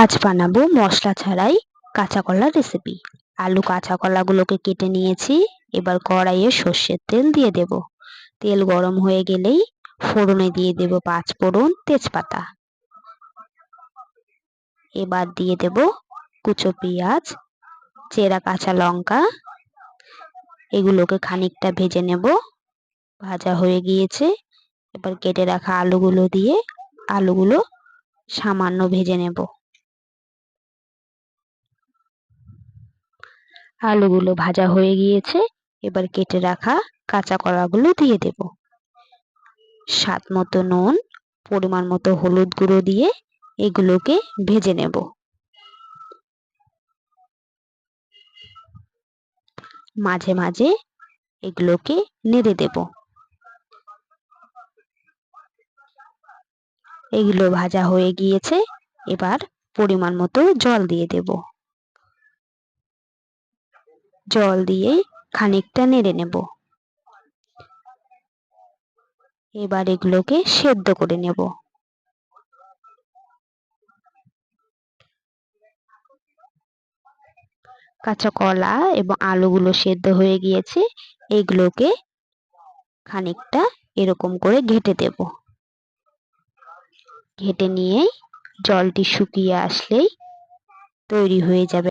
আজ বানাবো মশলা ছাড়াই কাঁচা কলার রেসিপি আলু কাঁচা কলাগুলোকে কেটে নিয়েছি, এবার কড়াইয়ে সর্ষের তেল দিয়ে দেব। তেল গরম হয়ে গেলেই ফোড়নে দিয়ে দেব পাঁচ ফোড়ন তেজপাতা। এবার দিয়ে দেব কুচো পেঁয়াজ, চেরা কাঁচা লঙ্কা। এগুলোকে খানিকটা ভেজে নেব। ভাজা হয়ে গিয়েছে। এবার কেটে রাখা আলুগুলো দিয়ে আলুগুলো সামান্য ভেজে নেব। আলুগুলো ভাজা হয়ে গিয়েছে, এবার কেটে রাখা কাঁচা কলাগুলো দিয়ে দেব। স্বাদ মতো নুন, পরিমাণ মতো হলুদ গুঁড়ো দিয়ে এগুলোকে ভেজে নেব। মাঝে মাঝে এগুলোকে নেড়ে দেব। এগুলো ভাজা হয়ে গিয়েছে, এবার পরিমাণ মতো জল দিয়ে দেব। জল দিয়ে খানিকটা নেড়ে নেব। এবার এগুলোকে সেদ্ধ করে নেব। কাঁচা কলা এবং আলুগুলো সেদ্ধ হয়ে গিয়েছে, এগুলোকে খানিকটা এরকম করে ঘেটে দেব। ঘেটে নিয়ে জলটি শুকিয়ে আসলেই তৈরি হয়ে যাবে।